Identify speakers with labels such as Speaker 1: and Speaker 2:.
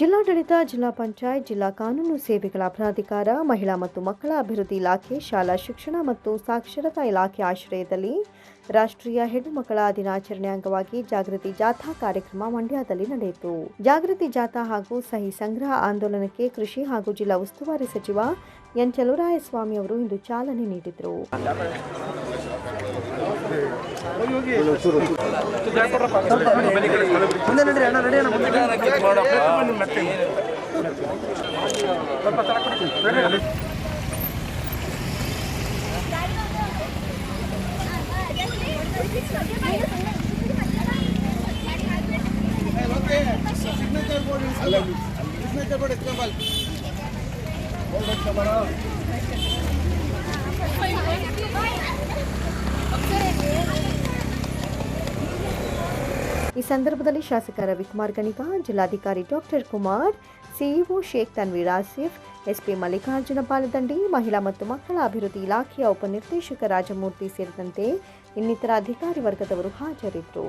Speaker 1: ಜಿಲ್ಲಾಡಳಿತ, ಜಿಲ್ಲಾ ಪಂಚಾಯತ್, ಜಿಲ್ಲಾ ಕಾನೂನು ಸೇವೆಗಳ ಪ್ರಾಧಿಕಾರ, ಮಹಿಳಾ ಮತ್ತು ಮಕ್ಕಳ ಅಭಿವೃದ್ಧಿ ಇಲಾಖೆ, ಶಾಲಾ ಶಿಕ್ಷಣ ಮತ್ತು ಸಾಕ್ಷರತಾ ಇಲಾಖೆ ಆಶ್ರಯದಲ್ಲಿ ರಾಷ್ಟ್ರೀಯ ಹೆಣ್ಣು ಮಕ್ಕಳ ದಿನಾಚರಣೆ ಅಂಗವಾಗಿ ಜಾಗೃತಿ ಜಾಥಾ ಕಾರ್ಯಕ್ರಮ ಮಂಡ್ಯದಲ್ಲಿ ನಡೆಯಿತು. ಜಾಗೃತಿ ಜಾಥಾ ಹಾಗೂ ಸಹಿ ಸಂಗ್ರಹ ಆಂದೋಲನಕ್ಕೆ ಕೃಷಿ ಹಾಗೂ ಜಿಲ್ಲಾ ಉಸ್ತುವಾರಿ ಸಚಿವ ಎನ್. ಚಲುವರಾಯಸ್ವಾಮಿ ಅವರು ಇಂದು ಚಾಲನೆ ನೀಡಿದರು.
Speaker 2: ಮುಂದೆ लगते हैं। सिग्नेचर बोर्ड सिग्नेचर बोर्ड इस्तेमाल बहुत अच्छा बड़ा
Speaker 1: ಈ ಸಂದರ್ಭದಲ್ಲಿ ಶಾಸಕ ರವಿಕುಮಾರ್ ಗಣಿಗ, ಜಿಲ್ಲಾಧಿಕಾರಿ doctor Kumar, CEO Sheikh Tanveer Asif, SP Mallikarjuna Paladandi ಮಹಿಳಾ ಮತ್ತು ಮಕ್ಕಳ ಅಭಿವೃದ್ಧಿ ಇಲಾಖೆಯ ಉಪನಿರ್ದೇಶಕ ರಾಜಮೂರ್ತಿ ಸೇರಿದಂತೆ ಇನ್ನಿತರ ಅಧಿಕಾರಿ ವರ್ಗದವರು ಹಾಜರಿದ್ದರು.